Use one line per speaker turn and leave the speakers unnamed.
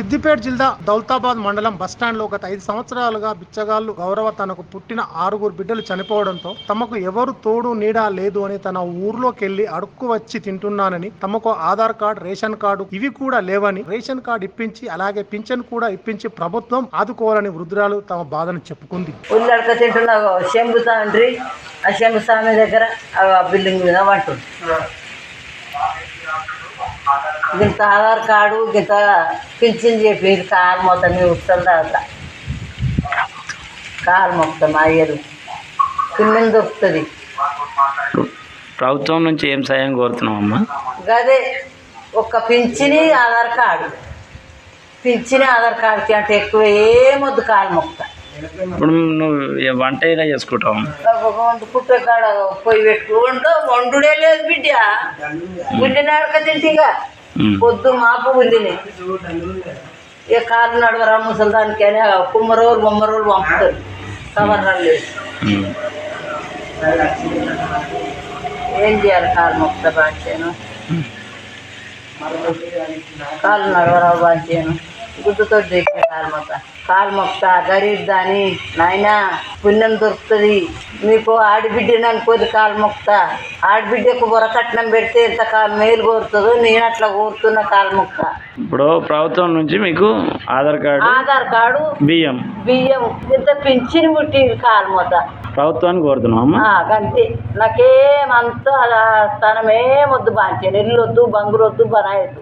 సిద్దిపేట జిల్లా దౌలతాబాద్ మండలం బస్టాండ్లో గత ఐదు సంవత్సరాలుగా బిచ్చగాళ్ళు గౌరవ తనకు పుట్టిన ఆరుగురు బిడ్డలు చనిపోవడంతో తమకు ఎవరు తోడు నీడ లేదు అని తన ఊర్లోకి వెళ్ళి అడుక్కు వచ్చి తింటున్నానని తమకు ఆధార్ కార్డు రేషన్ కార్డు ఇవి కూడా లేవని రేషన్ కార్డు ఇప్పించి అలాగే పింఛన్ కూడా ఇప్పించి ప్రభుత్వం ఆదుకోవాలని వృద్ధురాలు తమ బాధను చెప్పుకుంది.
ఉల్లడక తింటున్న ఆ దగ్గర ఆ బిల్డింగ్ మీద ఇంత ఆధార్ కార్డు ఇంత పింఛన్ చెప్పి కాలు మొత్తం ఉత్తరం దాకా కాలు మొత్తం అయ్యదు. పిల్లలు దొరుకుతుంది.
ప్రభుత్వం నుంచి ఏం సాయం కోరుతున్నాం అమ్మా
గదే ఒక్క పింఛని ఆధార్ కార్డు. పింఛని ఆధార్ కార్డుకి అంటే ఎక్కువ ఏమొద్దు కాలు మొక్క
ఇప్పుడు నువ్వు వంట ఎలా చేసుకుంటావు?
వండు పుట్టే కాడ పొయ్యి పెట్టుకు. వండు వండుడే లేదు బిడ్డ. ఉల్లినాడక తింటిగా
ఉమ్.
పొద్దు మాపు ఉల్లిని ఇక కాళ్ళు నడవరా ముసలిదానికి అని కుమ్మరోలు బొమ్మరోలు పంపుతారు. కవర్రాలు లేదు. ఏం చేయాలి కాలు మొక్క బాంచాను కాళ్ళు నడవరా బాంచాను గుడ్డుతో దిగిన కాలు మొక్క కాలు మొక్క గరీబ్ దాని. నాయనా పుణ్యం దొరుకుతుంది. మీకు ఆడబిడ్డని అనుకోది కాలు మొక్క ఆడబిడ్డకు బొరకట్నం పెడితే ఎంత కాలు మేలు కోరుతుందో నేను అట్లా కోరుతున్న కాలు మొక్క
ఇప్పుడు ప్రభుత్వం నుంచి మీకు ఆధార్ కార్డు
ఆధార్ కార్డు
బియ్యం.
బియ్యం. ఇంత పింఛని ముట్టి కాలు మొక్క
ప్రభుత్వాన్ని కోరుతున్నాం అమ్మా?
అంతే నాకేమంతా స్థానం ఏమొద్దు బాంచాను ఇల్లు వద్దు బంగులు వద్దు బనాయొద్దు